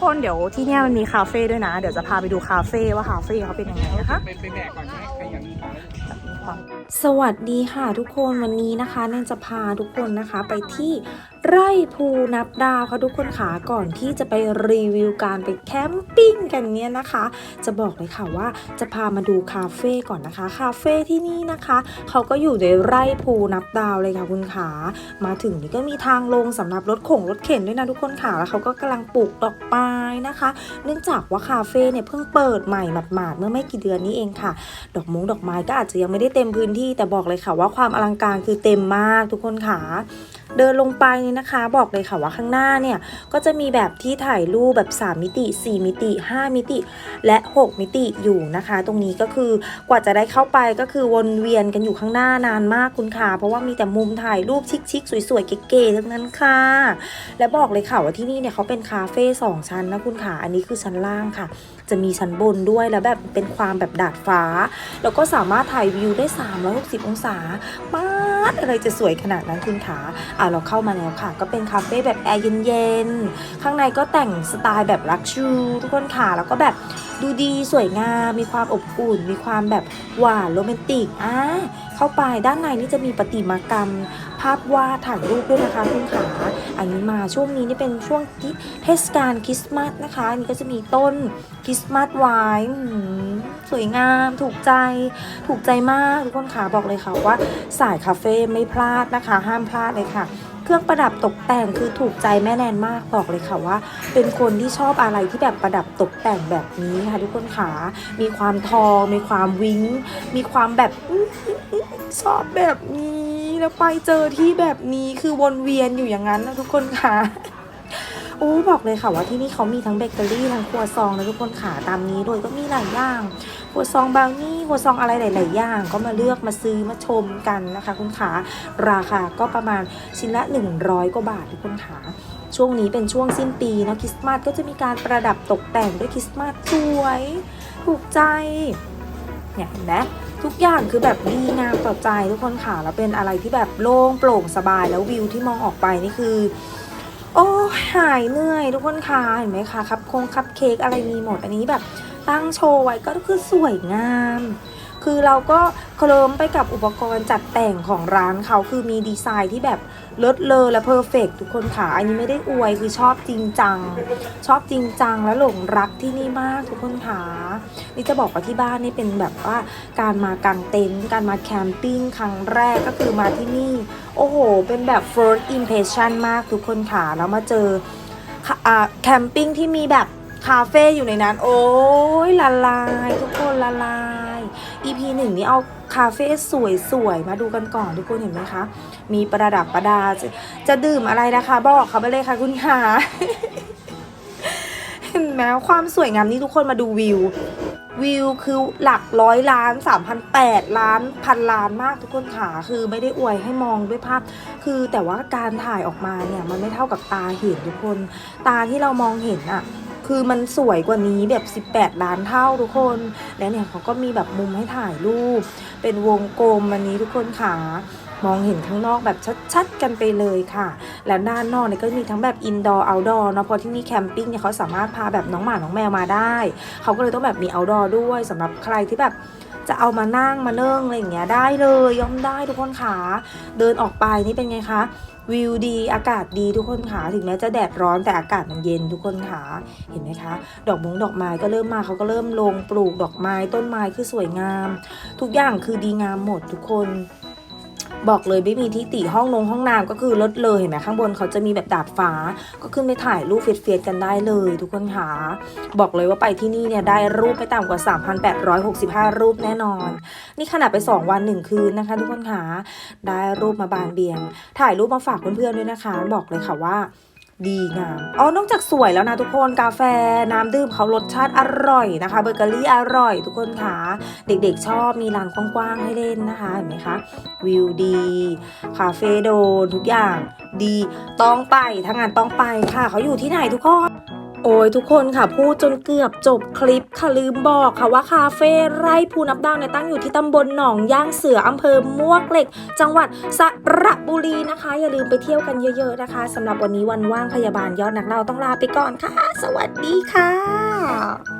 คนเดี๋ยวที่เนี่ยมันมีคาเฟ่ด้วยนะ เดี๋ยวจะพาไปดูคาเฟ่ว่าคาเฟ่เขาเป็นยังไงนะคะ ไปไปแบกก่อนใช่ไหมใครอยากมี ของมีความสวัสดีค่ะทุกคนวันนี้นะคะแนนจะพาทุกคนนะคะไปที่ไร่ภูนับดาวค่ะทุกคนขาก่อนที่จะไปรีวิวการไปแคมปิ้งกันเนี่ยนะคะ จะบอกเลยค่ะว่าจะพามาดูคาเฟ่ก่อนนะคะ คาเฟ่ที่นี่นะคะเขาก็อยู่ในไร่ภูนับดาวเลยค่ะคุณขามาถึงนี่ก็มีทางลงสำหรับรถขงรถเข็นด้วยนะทุกคนขาแล้วเขาก็กำลังปลูกดอกไม้นะคะ เนื่องจากว่าคาเฟ่เนี่ยเพิ่งเปิดใหม่หมาดๆเมื่อไม่กี่เดือนนี้เองค่ะ ดอกมงดอกไม้ก็อาจจะยังไม่ได้เต็มพื้นที่แต่บอกเลยค่ะว่าความอลังการคือเต็มมากทุกคนค่ะ เดินลงไปนี่นะคะ บอกเลยค่ะว่าข้างหน้าเนี่ยก็จะมีแบบที่ถ่ายรูปแบบ 3 มิติ 4 มิติ 5 มิติ และ 6 มิติอยู่นะคะ ตรงนี้ก็คือกว่าจะได้เข้าไปก็คือวนเวียนกันอยู่ข้างหน้านานมากคุณค่ะ เพราะว่ามีแต่มุมถ่ายรูปชิคๆสวยๆเก๋ๆทั้งนั้นค่ะ และบอกเลยค่ะว่าที่นี่เนี่ยเขาเป็นคาเฟ่สองชั้นนะคุณค่ะ อันนี้คือชั้นล่างค่ะ จะมีชั้นบนด้วยแล้วแบบเป็นความแบบดาดฟ้า แล้วก็สามารถถ่ายวิวได้ 360 องศามาด อะไรจะสวยขนาดนั้นคุณขาอะเราเข้ามาแล้วค่ะ ก็เป็นคาเฟ่แบบแอร์เย็นๆ ข้างในก็แต่งสไตล์แบบลักชูทุกคนค่ะแล้วก็แบบดูดีสวยงาม มีความอบอุ่น มีความแบบหวานโรแมนติกอะเข้าไปด้านในนี่จะมีประติมากรรม ภาพวาดถ่ายรูปด้วยนะคะคุณขาอันนี้มาช่วงนี้นี่เป็นช่วงที่เทศกาลคริสต์มาสนะคะ อันนี้ก็จะมีต้นคริสต์มาสไว้ สวยงาม ถูกใจ ถูกใจมากทุกคนค่ะบอกเลยค่ะว่าสายคาเฟ่ไม่พลาดนะคะ ห้ามพลาดเลยค่ะเครื่องประดับตกแต่งคือถูกใจแม่แนนมากบอกเลยค่ะว่า เป็นคนที่ชอบอะไรที่แบบประดับตกแต่งแบบนี้ค่ะทุกคนค่ะมีความทอง มีความวิ้ง มีความแบบชอบแบบนี้แล้วไปเจอที่แบบนี้คือวนเวียนอยู่อย่างนั้นนะทุกคนค่ะ โอ้บอกเลยค่ะว่าที่นี่เขามีทั้งเบเกอรี่ทั้งครัวซองนะทุกคนค่ะตามนี้เลยก็มีหลายอย่างครัวซองบาวนี่ครัวซองอะไรหลาย ๆ อย่าง ก็มาเลือกมาซื้อมาชมกันนะคะ คุณขาราคาก็ประมาณชิ้นละ 100 กว่าบาททุกคนค่ะช่วงนี้เป็นช่วงสิ้นปีนะคริสต์มาสก็จะมีการประดับตกแต่งด้วยคริสต์มาสสวยถูกใจเนี่ยเห็นไหมทุกอย่างคือแบบดีงามต่อใจทุกคนค่ะแล้วเป็นอะไรที่แบบโล่งโปร่งสบายแล้ววิวที่มองออกไปนี่คือ โอ้หายเหนื่อยทุกคนค่ะเห็นไหมคะครับคงคับเค้กอะไรมีหมดอันนี้แบบ ตั้งโชว์ไว้ก็คือสวยงาม คือเราก็เคลิ้มไปกับอุปกรณ์จัดแต่งของร้านเขาคือมีดีไซน์ที่แบบเลิศเลอและเพอร์เฟกทุกคนค่ะ อันนี้ไม่ได้อวยคือชอบจริงจัง ชอบจริงจังและหลงรักที่นี่มากทุกคนค่ะนี่จะบอกว่าที่บ้านนี่เป็นแบบว่าการมากางเต็นท์การมาแคมปิ้งครั้งแรกก็คือมาที่นี่ โอ้โห เป็นแบบ first impression มากทุกคนค่ะ แล้วมาเจออาแคมปิ้งที่มีแบบคาเฟ่อยู่ในนั้น โอ้ยละลาย ทุกคนละลาย EP หนึ่งนี้เอาคาเฟ่สวยๆ มาดูกันก่อนทุกคนเห็นไหมคะ มีประดับประดาจะจะดื่มอะไรนะคะ บอกเขาไปเลยค่ะคุณค่ะเห็นไหมความสวยงามนี่ทุกคนมาดูวิว วิวคือหลักร้อยล้านสามพันแปดล้านพันล้านมากทุกคนค่ะคือไม่ได้อวยให้มองด้วยภาพ คือแต่ว่าการถ่ายออกมาเนี่ยมันไม่เท่ากับตาเห็นทุกคน ตาที่เรามองเห็นอะ คือมันสวยกว่านี้แบบ 18 ล้านเท่าทุกคน แล้วเนี่ยเขาก็มีแบบมุมให้ถ่ายรูป เป็นวงกลมอันนี้ทุกคนค่ะมองเห็นข้างนอกแบบชัดๆ กันไปเลยค่ะ และด้านนอกเนี่ยก็มีทั้งแบบอินดอร์เอาดอร์เนาะเพราะที่นี่แคมปิ้งเนี่ยเขาสามารถพาแบบน้องหมา น้องแมวมาได้ เขาก็เลยต้องแบบมีเอาดอร์ด้วยสำหรับใครที่แบบ จะเอามานั่งมาเนิ่งอะไรอย่างเงี้ยได้เลยย่อมได้ทุกคนค่ะเดินออกไปนี่เป็นไงคะวิวดีอากาศดีทุกคนค่ะถึงแม้จะแดดร้อนแต่อากาศมันเย็นทุกคนค่ะเห็นไหมคะ ดอกมงดอกไม้ก็เริ่มมาเขาก็เริ่มลงปลูกดอกไม้ต้นไม้คือสวยงาม ทุกอย่างคือดีงามหมดทุกคน บอกเลยไม่มีที่ติห้องนงห้องน้ำก็คือลดเลยเห็นไหมข้างบนเขาจะมีแบบดาดฟ้า ก็ขึ้นไปถ่ายรูปเฟียดๆกันได้เลย ทุกคนค่ะบอกเลยว่าไปที่นี่เนี่ยได้รูปไม่ต่ำกว่า 3,865 รูปแน่นอน นี่ขนาดไป 2 วัน 1 คืนนะคะ ทุกคนค่ะได้รูปมาบานเบียง ถ่ายรูปมาฝากเพื่อนๆด้วยนะคะ บอกเลยค่ะว่า ดีงาม อ๋อ นอกจากสวยแล้วนะทุกคน กาแฟ น้ำดื่มเขารสชาติอร่อยนะคะ เบเกอรี่อร่อย ทุกคนค่ะ เด็กๆชอบ มีลานกว้างๆให้เล่นนะคะ เห็นไหมคะ วิวดี คาเฟ่โดนทุกอย่างดี ต้องไป ถ้างานต้องไปค่ะ เขาอยู่ที่ไหนทุกคน โอ้ยทุกคนค่ะพูดจนเกือบจบคลิปค่ะลืมบอกค่ะว่าคาเฟ่ไร่ภูนับดาวเนี่ยตั้งอยู่ที่ตำบลหนองย่างเสืออำเภอมวกเหล็ก จังหวัดสระบุรีนะคะ อย่าลืมไปเที่ยวกันเยอะ ๆนะคะสำหรับวันนี้วันว่างพยาบาลยอดนักเล่าต้องลาไปก่อนค่ะ สวัสดีค่ะ